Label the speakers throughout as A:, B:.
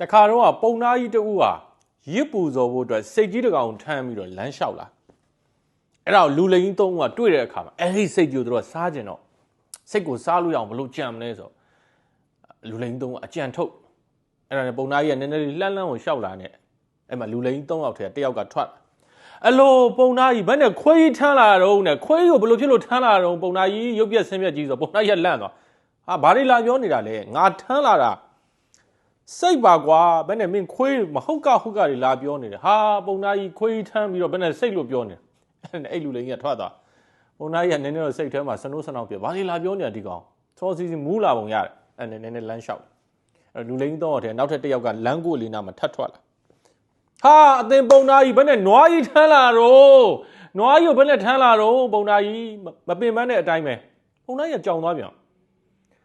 A: တခါတော့ပုံနာကြီးတူဟာရစ်ပူဇော်ဖို့အတွက်စိတ်ကြီးတစ်ကောင်ထမ်းပြီးတော့လမ်းလျှောက်လာအဲ့ဒါကိုလူလိန်ကြီးသုံးကတွေ့တဲ့အခါမှာအဲ့ဒီစိတ်ကြီးကိုသူတို့ကစားကျင်တော့စိတ်ကိုစားလို့ရအောင်ဘလို့ကြံမလဲဆိုတော့လူလိန်ကြီးသုံးကအကြံထုတ်အဲ့ဒါနဲ့ပုံနာကြီးကနည်းနည်းလေးလှမ်းလှမ်းကိုလျှောက်လာနဲ့အဲ့မှာလူလိန်ကြီးသုံးယောက်ထဲကတစ်ယောက်ကထွက်လာအလိုပုံနာကြီးဘယ်နဲ့ခွေးကြီးထမ်းလာတော့နဲ့ခွေးကြီးကိုဘလို့ဖြစ်လို့ထမ်းလာတော့ပုံနာကြီးရုပ်ပြက်ဆင်းပြက်ကြီးဆိုတော့ပုံနာကြီးကလန့်သွားဟာဘာတွေလာပြောနေတာလဲငါထမ်းလာတာ စိတ်ပါကွာဘယ်နဲ့မင်းခွေးမဟုတ်ကဟုတ်ကတွေလာပြောနေတယ်ဟာပုံသားကြီးခွေးထမ်းပြီးတော့ဘယ်နဲ့စိတ်လို့ပြောနေတယ်အဲ့လူလေးကြီးကထွက်သွားပုံသားကြီးကနည်းနည်းတော့စိတ်ထဲမှာစနိုးစနောင်းပြဘာလေးလာပြောနေတာဒီကောင်စောစီစီမူးလာပုံရတယ်အဲ့နည်းနည်းလမ်းလျှောက်အဲ့လူလေးကြီးတော့တဲ့နောက်ထပ်တစ်ယောက်ကလမ်းကိုလေးနာမှာထပ်ထွက်လာဟာအသင်ပုံသားကြီးဘယ်နဲ့နွားကြီးထမ်းလာတော့နွားကြီးကိုဘယ်နဲ့ထမ်းလာတော့ပုံသားကြီးမပင်ပန်းတဲ့အတိုင်းပဲပုံသားကြီးကကြောင်သွားပြန်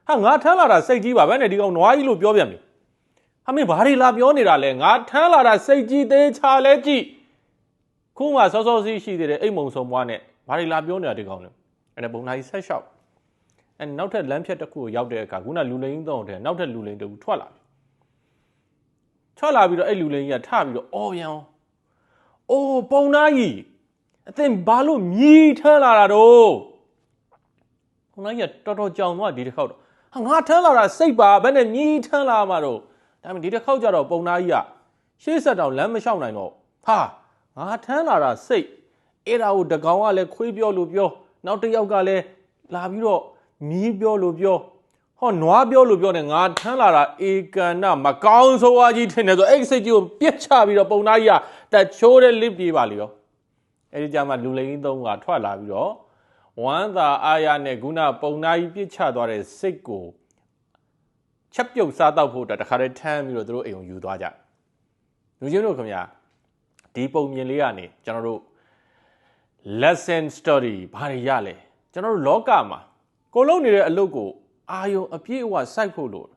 A: ဟာငါထမ်းလာတာစိတ်ကြီးပါဘယ်နဲ့ဒီကောင်နွားကြီးလို့ပြောပြန်ပြီ ဟာမင်းဘာတွေလာပြောနေတာလဲငါထမ်းလာတာစိတ်ကြီးသေးချာလဲကြည့်ခုမှစောစောစီးရှိသေးတယ်အိမ်မုံဆုံမွားနဲ့ဘာတွေလာပြောနေတာဒီကောင်လဲအဲ့ဒါပုံနာကြီးဆက်လျှောက်အဲ့နောက်ထပ်လမ်းဖြတ်တစ်ခုကိုရောက်တဲ့အခါခုနလူလိန်တော့တဲ့နောက်ထပ်လူလိန်တူထွက်လာပြီထွက်လာပြီးတော့အဲ့လူလိန်ကြီးကထပြီးတော့အော်ပြန်အိုးပုံနာကြီးအသင်ဘာလို့မြည်ထမ်းလာတာတော့ပုံနာကြီးကတော်တော်ကြောင်သွားဒီတစ်ခေါက်တော့ဟာငါထမ်းလာတာစိတ်ပါဘယ်နဲ့မြည်ထမ်းလာမှာတော့ ဒါပေမဲ့ဒီတစ်ခေါက်ကျတော့ပုံသားကြီးကရှေ့ဆက်တောင်လမ်းမလျှောက်နိုင်တော့ဟာငါထမ်းလာတာစိတ်အဲ့ဒါကိုတကောင်ကလည်းခွေးပြောလို့ပြောနောက်တစ်ယောက်ကလည်းလာပြီးတော့မီးပြောလို့ပြောဟောနွားပြောလို့ပြောတယ်ငါထမ်းလာတာအေကန်နာမကောင်းဆိုးဝါးကြီးထင်တယ်ဆိုအဲ့ဒီစိတ်ကြီးကိုပြစ်ချပြီးတော့ပုံသားကြီးကတက်ချိုးတဲ့လစ်ပြေးပါလေရောအဲ့ဒီကြမှာလူလိန်ကြီးသုံးကထွက်လာပြီးတော့ဝမ်းသာအာရနဲ့ခုနပုံသားကြီးပြစ်ချသွားတဲ့စိတ်ကို ချက်ပြုတ်စားတော့ဖို့အတွက်တခါတည်းထမ်းပြီးတော့သူတို့အိမ်ကိုယူသွားကြလူချင်းတို့ခင်ဗျာဒီပုံမြင်လေးကနေကျွန်တော်တို့ lesson study ဘာတွေရလဲကျွန်တော်တို့လောကမှာကိုလုံးနေတဲ့အလုပ်ကိုအာယုံအပြည့်အဝစိုက်ဖို့လို့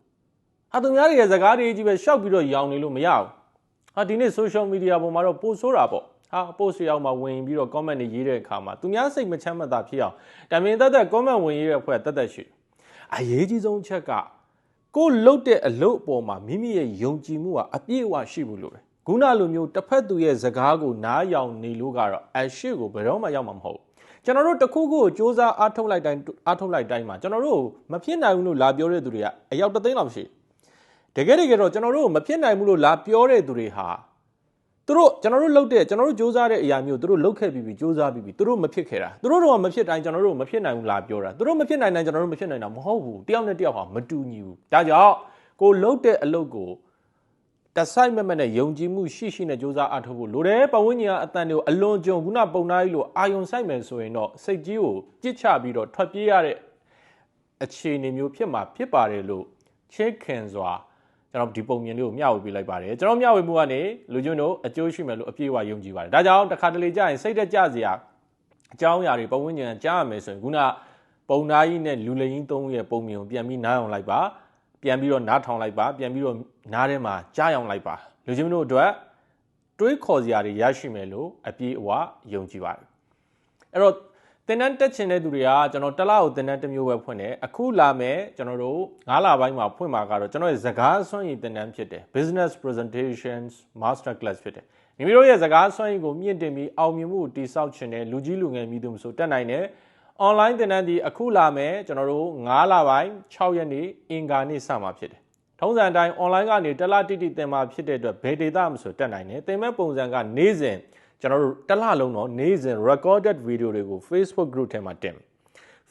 A: အသူများတွေရဲ့စကားတွေကြီးပဲရှောက်ပြီးတော့ရောင်နေလို့မရဘူးဟာဒီနေ့ social media ပေါ်မှာတော့ပို့ဆိုးတာပေါ့ဟာ post ရောက်မှာဝင်ပြီးတော့ comment တွေရေးတဲ့အခါမှာသူများစိတ်မချမ်းမသာဖြစ်အောင်တမင်သက်သက် comment ဝင်ရေးတဲ့အဖွဲ့တက်တက်ရှိတယ်အရေးကြီးဆုံးချက်က ကိုလှုပ်တဲ့အလုပ်အပေါ်မှာမိမိရဲ့ယုံကြည်မှုကအပြည့်အဝရှိဘူးလို့ပဲခုနလိုမျိုးတစ်ဖက်သူရဲ့စကားကိုနားယောင်နေလို့ကတော့အရှိကိုဘယ်တော့မှရောက်မှာမဟုတ်ဘူးကျွန်တော်တို့တစ်ခုခုကိုစူးစမ်းအားထုတ်လိုက်တိုင်းအားထုတ်လိုက်တိုင်းမှာကျွန်တော်တို့မဖြစ်နိုင်ဘူးလို့လာပြောတဲ့သူတွေကအယောက်တစ်သိန်းလောက်ရှိတယ်တကယ်တကယ်တော့ကျွန်တော်တို့မဖြစ်နိုင်ဘူးလို့လာပြောတဲ့သူတွေဟာ သူတို့ကျွန်တော်တို့လုပ်တဲ့ကျွန်တော်တို့စူးစမ်းတဲ့အရာမျိုးသူတို့လုပ်ခဲ့ပြီးပြီးစူးစမ်းပြီးပြီးသူတို့မဖြစ်ခဲ့တာသူတို့တော့မဖြစ်တိုင်းကျွန်တော်တို့မဖြစ်နိုင်ဘူးလာပြောတာသူတို့မဖြစ်နိုင်တိုင်းကျွန်တော်တို့မဖြစ်နိုင်တာမဟုတ်ဘူးတယောက်နဲ့တယောက်ဟာမတူညီဘူးဒါကြောင့်ကိုလုပ်တဲ့အလုပ်ကိုတဆိုင်မမနဲ့ယုံကြည်မှုရှိရှိနဲ့စူးစမ်းအထောက်ဖို့လိုတယ်ပဝန်းကျင်ကအတန်တွေကိုအလွန်ကြုံခုနပုံသားကြီးလိုအာယုံဆိုင်မယ်ဆိုရင်တော့စိတ်ကြီးကိုကြစ်ချပြီးတော့ထွက်ပြေးရတဲ့အခြေအနေမျိုးဖြစ်မှာဖြစ်ပါတယ်လို့ချစ်ခင်စွာ ကျွန်တော်ဒီပုံမြင်လေးကိုမျှဝေပေးလိုက်ပါတယ်ကျွန်တော်မျှဝေမှုကနေလူကျွန်းတို့အကျိုးရှိမယ်လို့အပြည့်အဝယုံကြည်ပါတယ်ဒါကြောင့်တစ်ခါတလေကြာရင်စိတ်သက်ကြစရာအကြောင်းအရာတွေပုံဝန်းကျင်ကြားရမယ်ဆိုရင်ခုနပုံသားကြီးနဲ့လူလိန်ကြီးသုံးရဲ့ပုံမြင်ကိုပြန်ပြီးနားအောင်လိုက်ပါပြန်ပြီးတော့နားထောင်လိုက်ပါပြန်ပြီးတော့နားထဲမှာကြားအောင်လိုက်ပါလူကျွန်းတို့အတွက်တွေးခေါ်စရာတွေရရှိမယ်လို့အပြည့်အဝယုံကြည်ပါတယ်အဲ့တော့ တင်တန်းတက်ချင်တဲ့သူတွေကကျွန်တော်တစ်လကိုတင်တန်းတစ်မျိုးပဲဖွင့်တယ်အခုလာမယ်ကျွန်တော်တို့9လပိုင်းမှာဖွင့်မှာကတော့ကျွန်တော်ရဲ့စကားစွမ်းရည်တင်တန်းဖြစ်တယ် business presentations master class ဖြစ်တယ်မိမိတို့ရဲ့စကားစွမ်းရည်ကိုမြင့်တင်ပြီးအောင်မြင်မှုကိုတိစောက်ချင်တဲ့လူကြီးလူငယ်မိသူမဆိုတက်နိုင်တယ် online တင်တန်းဒီအခုလာမယ်ကျွန်တော်တို့9လပိုင်း6ရက်နေ့အင်္ဂါနေ့စမှာဖြစ်တယ်ထုံးစံအတိုင်း online ကနေတစ်လတိတိတင်မှာဖြစ်တဲ့အတွက်ဘယ်ဒေတာမဆိုတက်နိုင်တယ်တင်မဲ့ပုံစံကနေ့စဉ် ကျွန်တော်တို့တစ်လလုံးတော့နေ့စဉ် recorded video တွေကို Facebook group ထဲမှာတင်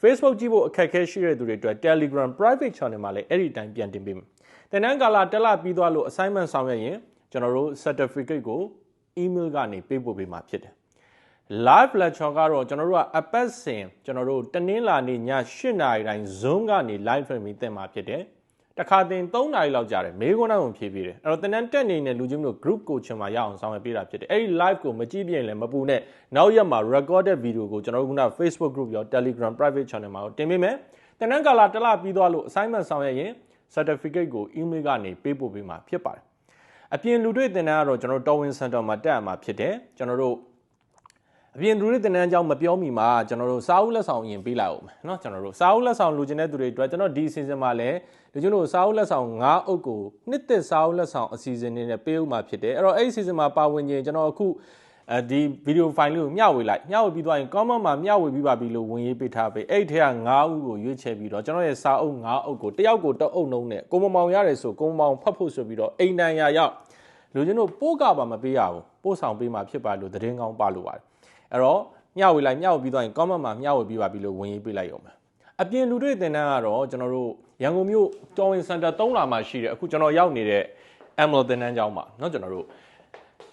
A: Facebook ကြည့်ဖို့အခက်အခဲရှိတဲ့သူတွေအတွက် Telegram private channel မှာလည်းအဲ့ဒီအတိုင်းပြန်တင်ပေးမယ်။တင်နန်းကာလာတစ်လပြီးသွားလို့ assignment ဆောင်ရွက်ရင်ကျွန်တော်တို့ certificate ကို email ကနေပေးပို့ပေးမှာဖြစ်တယ်။ live lecture ကတော့ကျွန်တော်တို့ကအပတ်စဉ်ကျွန်တော်တို့တနင်္လာနေ့ည8:00နာရီတိုင်း Zoom ကနေ live streaming တင်မှာဖြစ်တယ်။ တခါတင်3နာရီလောက်ကြာတယ်မေးခွန်းတိုင်းကိုဖြေပေးတယ်အဲ့တော့တနန်တက်နေတဲ့လူချင်းတို့ group coaching မှာရအောင်ဆောင်ရွက်ပေးတာဖြစ်တယ်အဲ့ဒီ live ကိုမကြည့်ပြရင်လည်းမပူနဲ့နောက်ရက်မှာ recorded video ကိုကျွန်တော်တို့က Facebook group ရော Telegram private channel မှာတင်ပေးမယ်တနန်ကာလာတစ်လပြီးသွားလို့ assignment ဆောင်ရွက်ရင် certificate ကို email ကနေပေးပို့ပေးမှာဖြစ်ပါတယ်အပြင်လူတွေ့တင်တန်းကတော့ကျွန်တော်တော်ဝင် center မှာတက်ရမှာဖြစ်တယ်ကျွန်တော်တို့ အပြင်လူတွေတင်တန်းအကြောင်းမပြောမိမှာကျွန်တော်တို့စာအုပ်လက်ဆောင်အရင်ပေးလိုက်အောင်မယ်เนาะကျွန်တော်တို့စာအုပ်လက်ဆောင်လိုချင်တဲ့သူတွေအတွက်ကျွန်တော်ဒီအစီအစဉ်မှာလည်းလူချင်းတို့စာအုပ်လက်ဆောင်9အုပ်ကိုနှစ်သက်စာအုပ်လက်ဆောင်အစီအစဉ်နေနဲ့ပေးဦးမှာဖြစ်တယ်အဲ့တော့အဲ့ဒီအစီအစဉ်မှာပါဝင်ခြင်းကျွန်တော်အခုအဲဒီဗီဒီယိုဖိုင်လေးကိုမျှဝေလိုက်မျှဝေပြီးသွားရင် comment မှာမျှဝေပြီးပါပြီလို့ဝင်ရေးပေးထားပေးအဲ့ဒီထက်က9ဦးကိုရွေးချယ်ပြီးတော့ကျွန်တော်ရဲ့စာအုပ်9အုပ်ကိုတယောက်ကိုတစ်အုပ်နှုံးနဲ့ကိုမမောင်ရတယ်ဆိုကိုမမောင်ဖတ်ဖို့ဆိုပြီးတော့အိမ်တန်ရာရောက်လူချင်းတို့ပို့ကပါမပေးရဘူးပို့ဆောင်ပေးမှာဖြစ်ပါလို့သတင်းကောင်းပါလို့ပါတယ် အဲ့တော့မျှဝေလိုက်မျှဝေပြီးသွားရင် comment မှာမျှဝေပြီးပါပြီလို့ဝင်ရေးပေးလိုက်ရုံပဲအပြင်လူတွေတင်တန်းကတော့ကျွန်တော်တို့ရန်ကုန်မြို့တော်ဝင်စင်တာ3လာမှာရှိတယ်အခုကျွန်တော်ရောက်နေတဲ့ Emerald တင်တန်းကျောင်းမှာเนาะကျွန်တော်တို့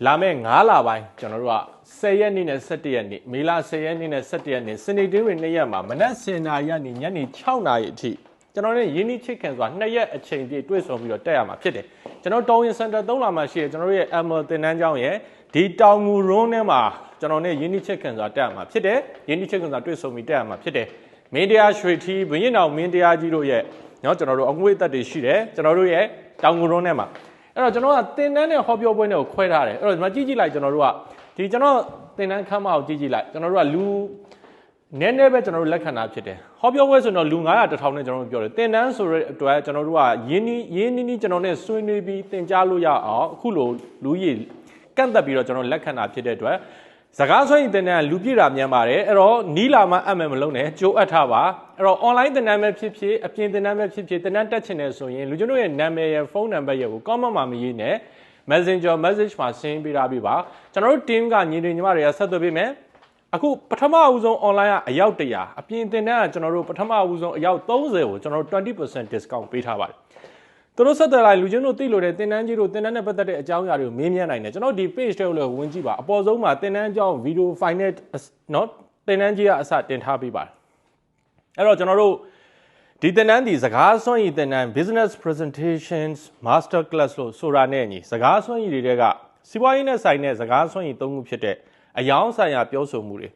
A: လာမယ့်9လပိုင်းကျွန်တော်တို့က10ရက်နေ့နဲ့17ရက်နေ့မေလ10ရက်နေ့နဲ့17ရက်နေ့စနေတင်းဝင်2ရက်မှာမနက်10:00နာရီကနေညနေ6:00နာရီအထိကျွန်တော်တို့ရင်းနှီးချစ်ခင်စွာ2ရက်အချိန်ပြည့်တွေ့ဆုံပြီးတော့တက်ရမှာဖြစ်တယ်ကျွန်တော်တောင်းရင်စင်တာ3လမှာရှိတယ်ကျွန်တော်တို့ရဲ့ Emerald တင်တန်းကျောင်းရဲ့ဒီတောင်ငူရုံးထဲမှာ ကျွန်တော်နဲ့ရင်းနှီးချစ်ခင်စွာတက်ရမှာဖြစ်တယ်ရင်းနှီးချစ်ခင်စွာတွေ့ဆုံပြီးတက်ရမှာဖြစ်တယ်မင်းတရားရွှေထီးဘုရင်တော်မင်းတရားကြီးတို့ရဲ့เนาะကျွန်တော်တို့အငွေအသက်တွေရှိတယ်ကျွန်တော်တို့ရဲ့တောင်ငူရုံးထဲမှာ အဲ့တော့ကျွန်တော်ကတင်တန်းနဲ့ဟောပြောပွဲနဲ့ကိုခွဲထားတယ်အဲ့တော့ဒီမှာကြည့်ကြည့်လိုက်ကျွန်တော်တို့ကဒီကျွန်တော်တင်တန်းခမ်းမကိုကြည့်ကြည့်လိုက်ကျွန်တော်တို့ကလူနည်းနည်းပဲကျွန်တော်တို့လက်ခံတာဖြစ်တယ်ဟောပြောပွဲဆိုတော့လူ900တစ်ထောင်နဲ့ကျွန်တော်တို့ပြောတယ်တင်တန်းဆိုတဲ့အတွက်ကျွန်တော်တို့ကရင်းနှီးရင်းနှီးနှီးကျွန်တော်နဲ့ဆွေးနွေးပြီးတင်ကြားလို့ရအောင်အခုလိုလူကြီးကန့်သက်ပြီးတော့ကျွန်တော်လက်ခံတာဖြစ်တဲ့အတွက် စကားဆွေးရင်တင်တန်းကလူပြည့်တာမြန်ပါတယ်အဲ့တော့နီးလာမှအပ်မယ်မလုံးနဲ့ကြိုးအပ်ထားပါအဲ့တော့ online တင်တန်းပဲဖြစ်ဖြစ်အပြင်တင်တန်းပဲဖြစ်ဖြစ်တင်တန်းတက်ချင်တယ်ဆိုရင်လူကျွန်တော်ရဲ့နာမည်ရဲ့ဖုန်းနံပါတ်ရဲ့ကို comment မှာမရေးနဲ့ Messenger message မှာ send ပေးထားပေးပါကျွန်တော်တို့ team ကညီတွေညီမတွေကဆက်သွယ်ပေးမယ်အခုပထမအဦးဆုံး online ကအယောက်100အပြင်တင်တန်းကကျွန်တော်တို့ပထမအဦးဆုံးအယောက်30ကိုကျွန်တော်တို့20% discount ပေးထားပါတယ် သူတို့ဆက်သွယ်လိုက်လူချင်းတို့သိလို့တဲ့တင်တန်းကြီးတို့တင်တန်းနဲ့ပတ်သက်တဲ့အကြောင်းအရာတွေကိုမေးမြန်းနိုင်တယ်ကျွန်တော်ဒီ page တွေကိုလည်းဝင်ကြည့်ပါအပေါ်ဆုံးမှာတင်တန်းအကြောင်း video file နဲ့เนาะတင်တန်းကြီးကအစတင်ထားပေးပါတယ်အဲ့တော့ကျွန်တော်တို့ဒီတင်တန်းဒီစကားစွမ်းရည်တင်တန်း business presentations master class လို့ဆိုတာနဲ့အညီစကားစွမ်းရည်တွေကစီးပွားရေးနဲ့ဆိုင်တဲ့စကားစွမ်းရည်သုံးခုဖြစ်တဲ့အယောင်ဆိုင်ရာပြောဆိုမှုတွေ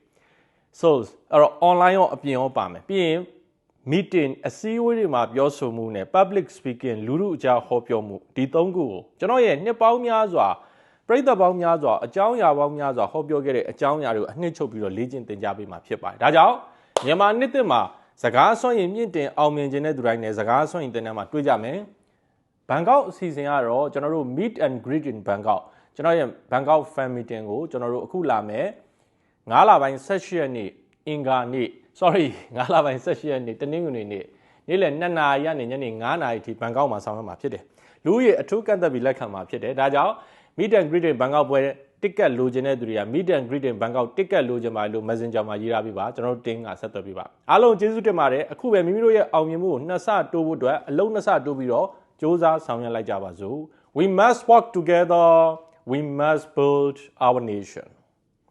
A: so အဲ့တော့ online ရောအပြင်ရောပါမယ်ပြီးရင် meeting အစည်းအဝေးတွေမှာပြောဆိုမှုနဲ့ public speaking လူထုအကြားဟောပြောမှုဒီသုံးခုကိုကျွန်တော်ရဲ့နှစ်ပေါင်းများစွာပရိသတ်ပေါင်းများစွာအကြောင်းအရာပေါင်းများစွာဟောပြောခဲ့တဲ့အကြောင်းအရာတွေကိုအနှစ်ချုပ်ပြီးတော့လေ့ကျင့်သင်ကြားပေးမှာဖြစ်ပါတယ်ဒါကြောင့်မြန်မာနှစ်သစ်မှာစကားဆွမ်းရင်မြင့်တင်အောင်မြင်ခြင်းတဲ့သူတိုင်းနဲ့စကားဆွမ်းရင်တင်တဲ့မှာတွေ့ကြမယ်ဘန်ကောက်အစီအစဉ်ကတော့ကျွန်တော်တို့ meet and greet in Bangkok ကျွန်တော်ရဲ့ Bangkok fan meeting ကိုကျွန်တော်တို့အခုလာမယ်9လပိုင်း18ရက်နေ့ အင်္ဂါနေ့ sorry 9လပိုင်း18ရက်နေ့တနင်္ဂနွေနေ့နေ့လယ်2နာရီကနေညနေ9နာရီထိဘန်ကောက်မှာဆောင်ရွက်မှာဖြစ်တယ်လူကြီးအထူးကန့်သက်ပြီးလက်ခံမှာဖြစ်တယ်ဒါကြောင့် meet and greet in Bangkok ပွဲတစ်ကက်လိုချင်တဲ့သူတွေက meet and greet in Bangkok တစ်ကက်လိုချင်ပါလို့ Messenger မှာရေးထားပေးပါကျွန်တော်တို့ team ကဆက်သွယ်ပေးပါအားလုံးကျေးဇူးတင်ပါတယ်အခုပဲမိမိတို့ရဲ့အောင်မြင်မှုကိုနှစ်ဆတိုးဖို့အတွက်အလုံးနှစ်ဆတိုးပြီးတော့စ조사ဆောင်ရွက်လိုက်ကြပါစို့ we must work together we must build our nation